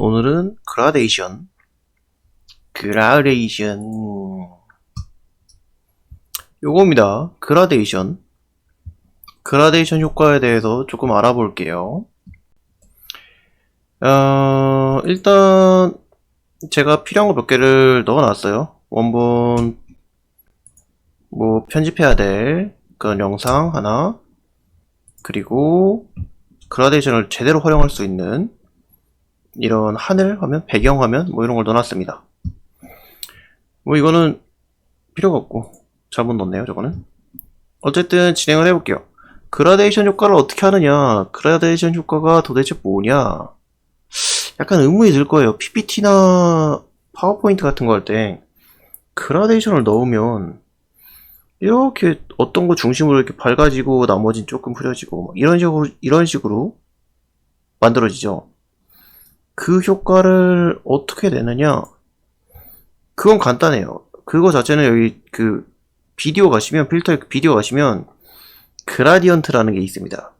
오늘은 그라데이션. 그라데이션. 요겁니다. 그라데이션. 그라데이션 효과에 대해서 조금 알아볼게요. 어, 일단 제가 필요한 거 몇 개를 넣어놨어요. 원본 뭐 편집해야 될 그런 영상 하나. 그리고 그라데이션을 제대로 활용할 수 있는 이런 하늘 화면, 배경 화면 뭐 이런 걸 넣어놨습니다. 뭐 이거는 필요가 없고 잘못 넣었네요 저거는. 어쨌든 진행을 해볼게요. 그라데이션 효과를 어떻게 하느냐 그라데이션 효과가 도대체 뭐냐 약간 의문이 들 거예요. PPT나 파워포인트 같은 거 할 때 그라데이션을 넣으면 이렇게 어떤 거 중심으로 이렇게 밝아지고 나머지는 조금 흐려지고 막 이런 식으로 이런 식으로 만들어지죠. 그 효과를 어떻게 내느냐? 그건 간단해요. 그거 자체는 여기 그 비디오 가시면 필터 비디오 가시면 그라디언트라는 게 있습니다.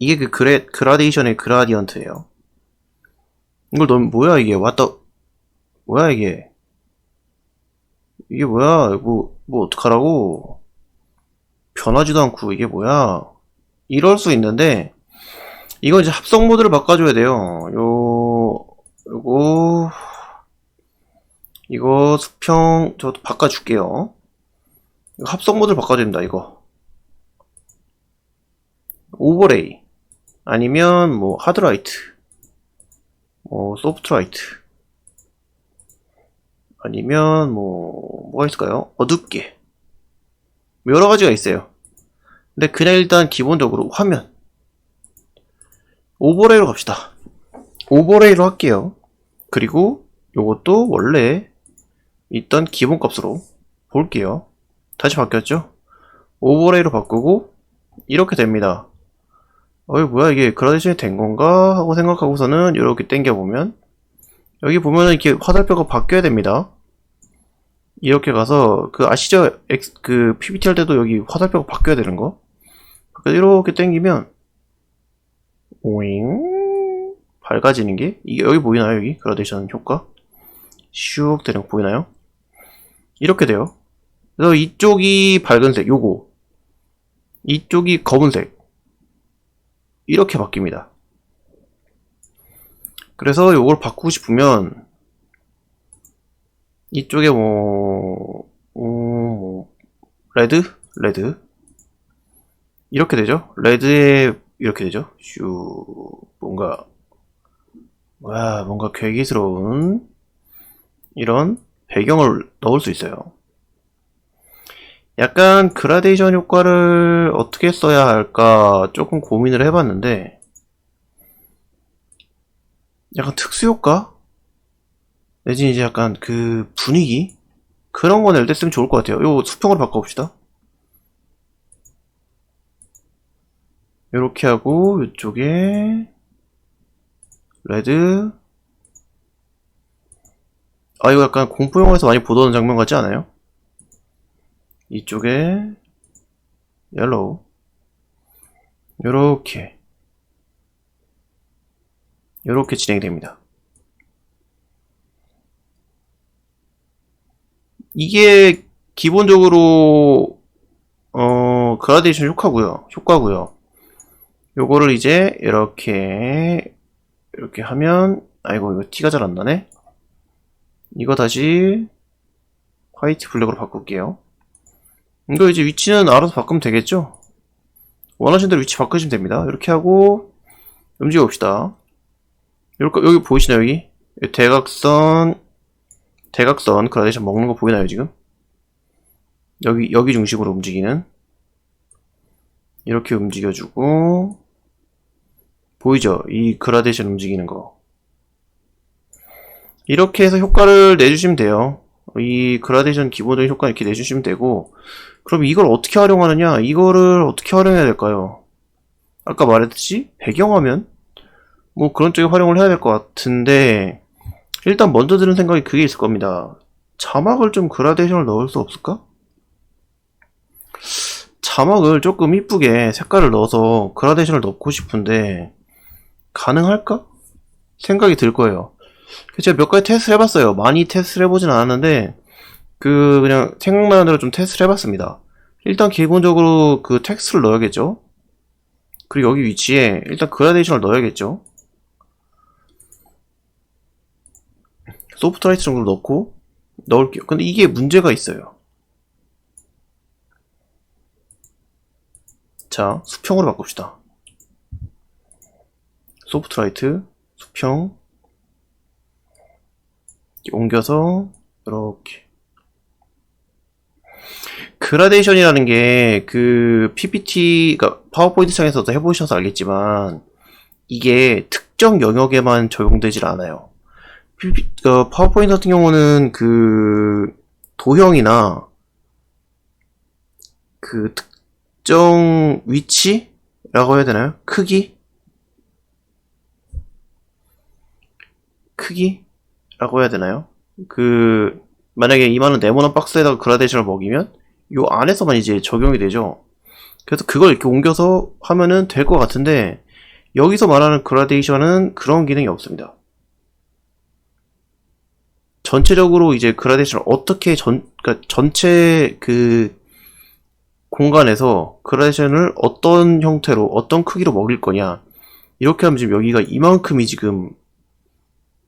이게 그 그레, 그라데이션의 그라디언트예요. 이걸 넣으면 뭐야 이게 왔다 뭐야 이게 이게 뭐야 뭐뭐 어떡하라고 변하지도 않고 이게 뭐야 이럴 수 있는데 이건 이제 합성 모드를 바꿔줘야 돼요. 요, 요거, 이거 수평, 저도 바꿔줄게요. 합성 모드를 바꿔야 됩니다, 이거. 오버레이. 아니면, 뭐, 하드라이트. 뭐, 소프트라이트. 아니면, 뭐, 뭐가 있을까요? 어둡게. 뭐 여러 가지가 있어요. 근데 그냥 일단 기본적으로 화면. 오버레이로 갑시다. 오버레이로 할게요. 그리고 요것도 원래 있던 기본값으로 볼게요. 다시 바뀌었죠? 오버레이로 바꾸고 이렇게 됩니다. 어이 뭐야 이게 그라데이션이 된 건가 하고 생각하고서는 이렇게 당겨보면 여기 보면은 이렇게 화살표가 바뀌어야 됩니다. 이렇게 가서 그 아시죠? 그 PPT 할 때도 여기 화살표가 바뀌어야 되는 거. 이렇게 당기면 오잉. 밝아지는 게? 이게 여기 보이나요 여기? 그라데이션 효과? 슉 되는 거 보이나요? 이렇게 돼요. 그래서 이쪽이 밝은색 요거. 이쪽이 검은색. 이렇게 바뀝니다. 그래서 요걸 바꾸고 싶으면 이쪽에 뭐, 음, 뭐 레드? 레드? 이렇게 되죠? 레드에 이렇게 되죠. 슈 뭔가 와 뭔가 괴기스러운 이런 배경을 넣을 수 있어요. 약간 그라데이션 효과를 어떻게 써야 할까 조금 고민을 해봤는데 약간 특수 효과 내지 이제 약간 그 분위기 그런 거 낼 때 쓰면 좋을 것 같아요. 요 수평으로 바꿔봅시다. 이렇게 하고 이쪽에 레드 아 이거 약간 공포 영화에서 많이 보던 장면 같지 않아요? 이쪽에 옐로우 요렇게. 요렇게 진행이 됩니다. 이게 기본적으로 어 그라데이션 효과고요. 효과고요 요거를 이제 이렇게 이렇게 하면 아이고 이거 티가 잘 안 나네. 이거 다시 화이트 블랙으로 바꿀게요. 이거 이제 위치는 알아서 바꾸면 되겠죠? 원하시는 대로 위치 바꾸시면 됩니다. 이렇게 하고 움직여 봅시다. 이렇게 여기 보이시나요 여기? 대각선 대각선 그라데이션 먹는 거 보이나요 지금? 여기 여기 중심으로 움직이는. 이렇게 움직여주고 보이죠? 이 그라데이션 움직이는 거 이렇게 해서 효과를 내주시면 돼요 이 그라데이션 기본적인 효과 이렇게 내주시면 되고 그럼 이걸 어떻게 활용하느냐 이거를 어떻게 활용해야 될까요? 아까 말했듯이 배경화면 뭐 그런 쪽에 활용을 해야 될 것 같은데 일단 먼저 드는 생각이 그게 있을 겁니다 자막을 좀 그라데이션을 넣을 수 없을까? 자막을 조금 이쁘게 색깔을 넣어서 그라데이션을 넣고 싶은데 가능할까? 생각이 들 거예요. 제가 몇 가지 테스트를 해봤어요. 많이 테스트를 해보진 않았는데, 그, 그냥 생각나는 대로 좀 테스트를 해봤습니다. 일단 기본적으로 그 텍스트를 넣어야겠죠? 그리고 여기 위치에 일단 그라데이션을 넣어야겠죠? 소프트 라이트 정도 넣고, 넣을게요. 근데 이게 문제가 있어요. 자, 수평으로 바꿉시다. 소프트라이트, 수평, 옮겨서, 이렇게. 그라데이션이라는 게, 그, PPT, 가 파워포인트 창에서도 해보셔서 알겠지만, 이게 특정 영역에만 적용되질 않아요. PP, 어, 파워포인트 같은 경우는 그, 도형이나, 그 특정 위치라고 해야 되나요? 크기? 크기라고 해야 되나요? 그 만약에 이만한 네모난 박스에다가 그라데이션을 먹이면 요 안에서만 이제 적용이 되죠. 그래서 그걸 이렇게 옮겨서 하면은 될 것 같은데 여기서 말하는 그라데이션은 그런 기능이 없습니다. 전체적으로 이제 그라데이션을 어떻게 전, 그러니까 전체 그 공간에서 그라데이션을 어떤 형태로, 어떤 크기로 먹일 거냐. 이렇게 하면 지금 여기가 이만큼이 지금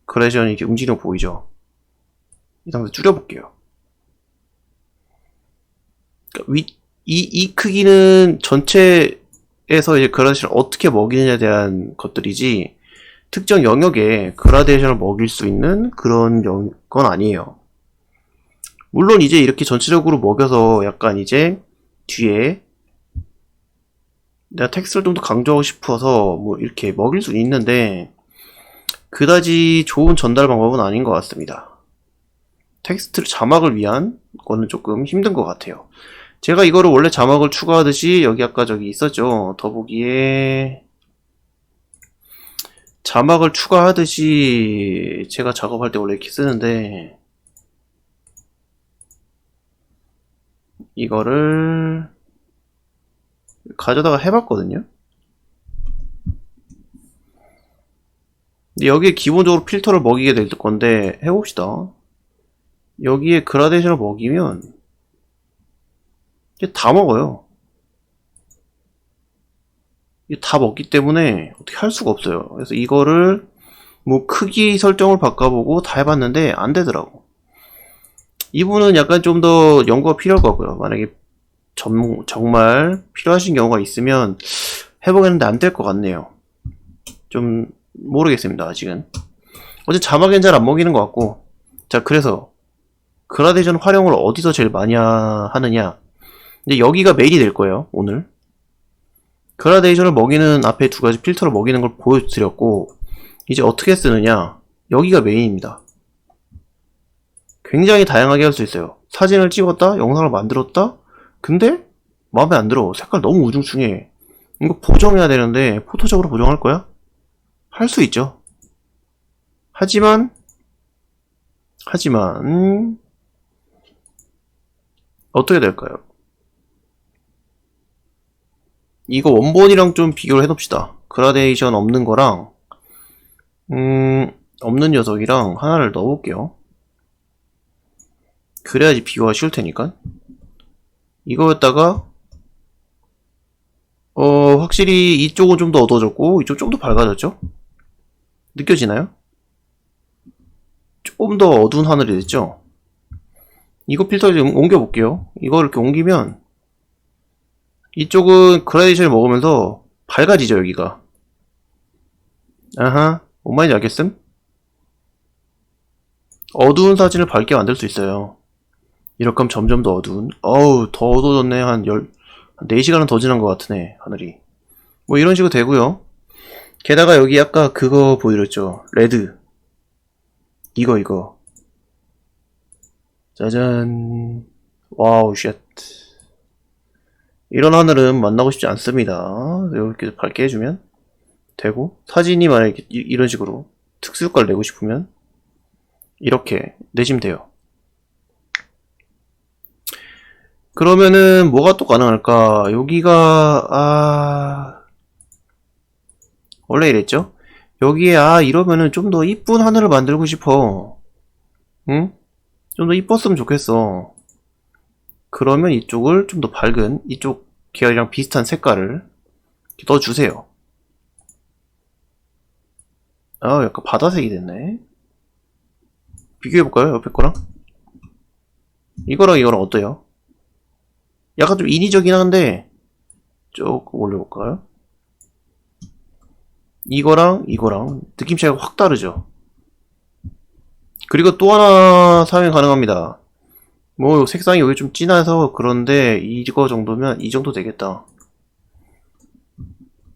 그라데이션이 이렇게 움직이는 거 보이죠? 이 상태 줄여볼게요. 그러니까 위, 이, 이 크기는 전체에서 이제 그라데이션을 어떻게 먹이느냐에 대한 것들이지, 특정 영역에 그라데이션을 먹일 수 있는 그런 영- 건 아니에요. 물론 이제 이렇게 전체적으로 먹여서 약간 이제 뒤에 내가 텍스트를 좀 더 강조하고 싶어서 뭐 이렇게 먹일 수는 있는데 그다지 좋은 전달 방법은 아닌 것 같습니다. 텍스트 자막을 위한 거는 조금 힘든 것 같아요. 제가 이거를 원래 자막을 추가하듯이 여기 아까 저기 있었죠. 더보기에 자막을 추가하듯이 제가 작업할 때 원래 이렇게 쓰는데 이거를 가져다가 해봤거든요. 근데 여기에 기본적으로 필터를 먹이게 될 건데 해봅시다. 여기에 그라데이션을 먹이면 이게 다 먹어요. 이게 다 먹기 때문에 어떻게 할 수가 없어요. 그래서 이거를 뭐 크기 설정을 바꿔보고 다 해봤는데 안 되더라고. 이분은 약간 좀 더 연구가 필요할 것 같고요. 만약에 전, 정말 필요하신 경우가 있으면 해보겠는데 안 될 것 같네요. 좀 모르겠습니다. 아직은. 어제 자막엔 잘 안 먹이는 것 같고. 자 그래서 그라데이션 활용을 어디서 제일 많이 하- 하느냐. 이제 여기가 메인이 될 거예요 오늘. 그라데이션을 먹이는 앞에 두 가지 필터를 먹이는 걸 보여드렸고 이제 어떻게 쓰느냐. 여기가 메인입니다. 굉장히 다양하게 할 수 있어요. 사진을 찍었다? 영상을 만들었다? 근데 마음에 안 들어. 색깔 너무 우중충해. 이거 보정해야 되는데 포토적으로 보정할 거야? 할 수 있죠 하지만 하지만 어떻게 될까요? 이거 원본이랑 좀 비교를 해봅시다. 그라데이션 없는 거랑 음 없는 녀석이랑 하나를 넣어볼게요. 그래야지 비교가 쉬울 테니까. 이거였다가 어 확실히 이쪽은 좀 더 어두워졌고 이쪽 좀 더 밝아졌죠? 느껴지나요? 조금 더 어두운 하늘이 됐죠? 이거 필터 좀 옮겨볼게요. 이걸 이렇게 옮기면 이쪽은 그라데이션을 먹으면서 밝아지죠, 여기가. 아하, 뭔 말인지 알겠음? 어두운 사진을 밝게 만들 수 있어요. 이렇게 하면 점점 더 어두운. 어우, 더 어두워졌네. 한 열, 한 4시간은 더 지난 것 같으네, 하늘이. 뭐 이런 식으로 되고요 게다가 여기 아까 그거 보여드렸죠. 레드. 이거, 이거. 짜잔. 와우, 쉣. 이런 하늘은 만나고 싶지 않습니다. 이렇게 밝게 해주면 되고, 사진이 만약에 이- 이런 식으로 특수효과를 내고 싶으면, 이렇게 내시면 돼요. 그러면은 뭐가 또 가능할까? 여기가, 아, 원래 이랬죠? 여기에 아 이러면은 좀 더 이쁜 하늘을 만들고 싶어 응? 좀 더 이뻤으면 좋겠어 그러면 이쪽을 좀 더 밝은 이쪽 계열이랑 비슷한 색깔을 넣어주세요 아 약간 바다색이 됐네 비교해볼까요 옆에 거랑? 이거랑 이거랑 어때요? 약간 좀 인위적이긴 한데 조금 올려볼까요? 이거랑 이거랑 느낌 차이가 확 다르죠. 그리고 또 하나 사용이 가능합니다. 뭐 색상이 여기 좀 진해서 그런데 이거 정도면 이 정도 되겠다.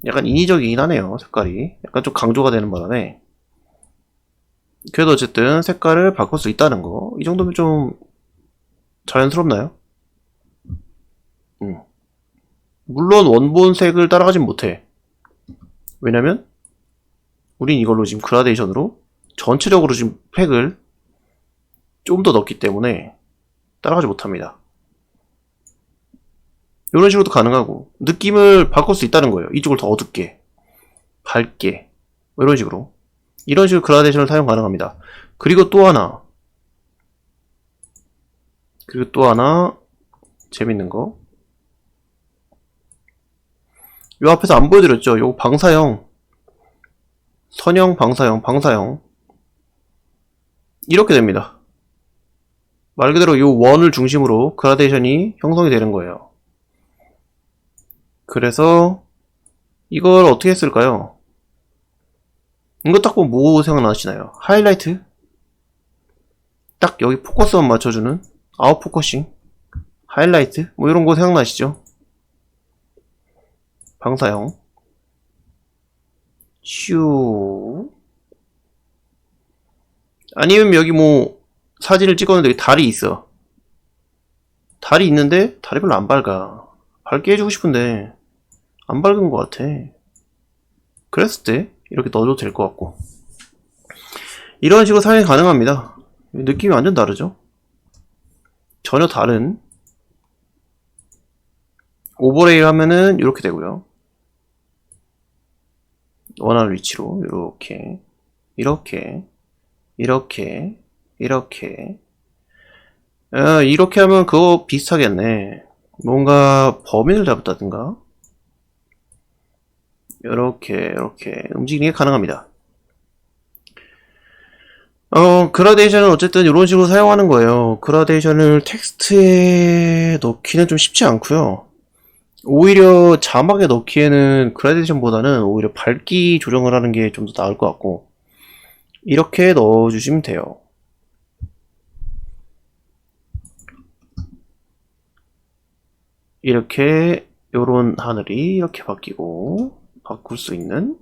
약간 인위적이긴 하네요 색깔이. 약간 좀 강조가 되는 바람에 그래도 어쨌든 색깔을 바꿀 수 있다는 거. 이 정도면 좀 자연스럽나요? 음. 물론 원본색을 따라가진 못해. 왜냐면 우린 이걸로 지금 그라데이션으로 전체적으로 지금 팩을 좀 더 넣기 때문에 따라가지 못합니다. 이런 식으로도 가능하고 느낌을 바꿀 수 있다는 거예요. 이쪽을 더 어둡게, 밝게 뭐 이런 식으로 이런 식으로 그라데이션을 사용 가능합니다. 그리고 또 하나 그리고 또 하나 재밌는 거. 요 앞에서 안 보여드렸죠? 요 방사형 선형, 방사형, 방사형 이렇게 됩니다. 말 그대로 요 원을 중심으로 그라데이션이 형성이 되는 거예요. 그래서 이걸 어떻게 했을까요? 이거 딱 보면 뭐 생각나시나요? 하이라이트? 딱 여기 포커스만 맞춰주는 아웃 포커싱 하이라이트 뭐 이런 거 생각나시죠? 방사형 슈. 아니면 여기 뭐 사진을 찍었는데 여기 달이 있어. 달이 있는데 달이 별로 안 밝아. 밝게 해주고 싶은데 안 밝은 것 같아. 그랬을 때 이렇게 넣어도 될 것 같고. 이런 식으로 사용이 가능합니다. 느낌이 완전 다르죠? 전혀 다른. 오버레이를 하면은 이렇게 되고요 원하는 위치로 이렇게 이렇게 이렇게 이렇게. 아, 이렇게 하면 그거 비슷하겠네. 뭔가 범인을 잡았다든가. 이렇게 이렇게. 움직이는 게 가능합니다. 어 그라데이션은 어쨌든 이런 식으로 사용하는 거예요. 그라데이션을 텍스트에 넣기는 좀 쉽지 않고요 오히려 자막에 넣기에는 그라데이션보다는 오히려 밝기 조정을 하는 게 좀 더 나을 것 같고 이렇게 넣어주시면 돼요. 이렇게 요런 하늘이 이렇게 바뀌고 바꿀 수 있는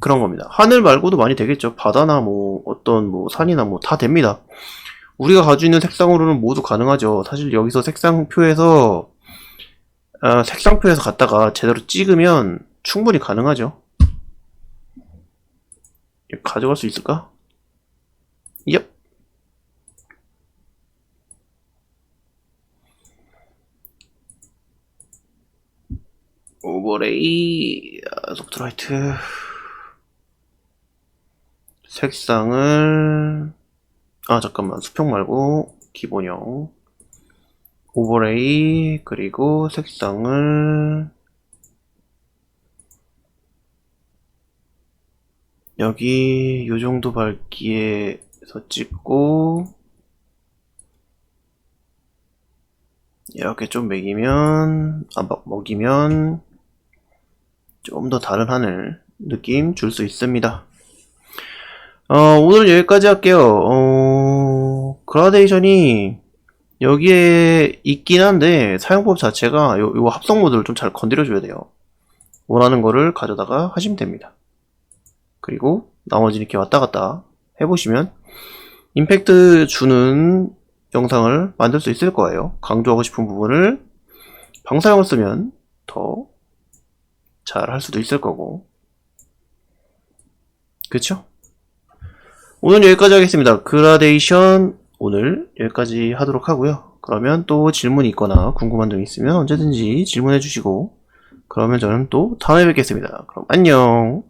그런 겁니다. 하늘 말고도 많이 되겠죠. 바다나 뭐 어떤 뭐 산이나 뭐 다 됩니다. 우리가 가지고 있는 색상으로는 모두 가능하죠. 사실 여기서 색상표에서 아, 색상표에서 갖다가 제대로 찍으면 충분히 가능하죠. 가져갈 수 있을까? 얍. 오버레이 아, 소프트라이트 색상을 아 잠깐만 수평 말고 기본형 오버레이 그리고 색상을 여기 요정도 밝기에서 찍고 이렇게 좀아 먹- 먹이면 좀 더 다른 하늘 느낌 줄 수 있습니다. 어, 오늘 여기까지 할게요. 어, 그라데이션이 여기에 있긴 한데 사용법 자체가 요, 요 합성 모드를 좀 잘 건드려 줘야 돼요. 원하는 거를 가져다가 하시면 됩니다. 그리고 나머지 이렇게 왔다 갔다 해보시면 임팩트 주는 영상을 만들 수 있을 거예요. 강조하고 싶은 부분을 방사형을 쓰면 더 잘 할 수도 있을 거고. 그쵸? 오늘 여기까지 하겠습니다. 그라데이션 오늘 여기까지 하도록 하고요. 그러면 또 질문이 있거나 궁금한 점 있으면 언제든지 질문해 주시고 그러면 저는 또 다음에 뵙겠습니다. 그럼 안녕.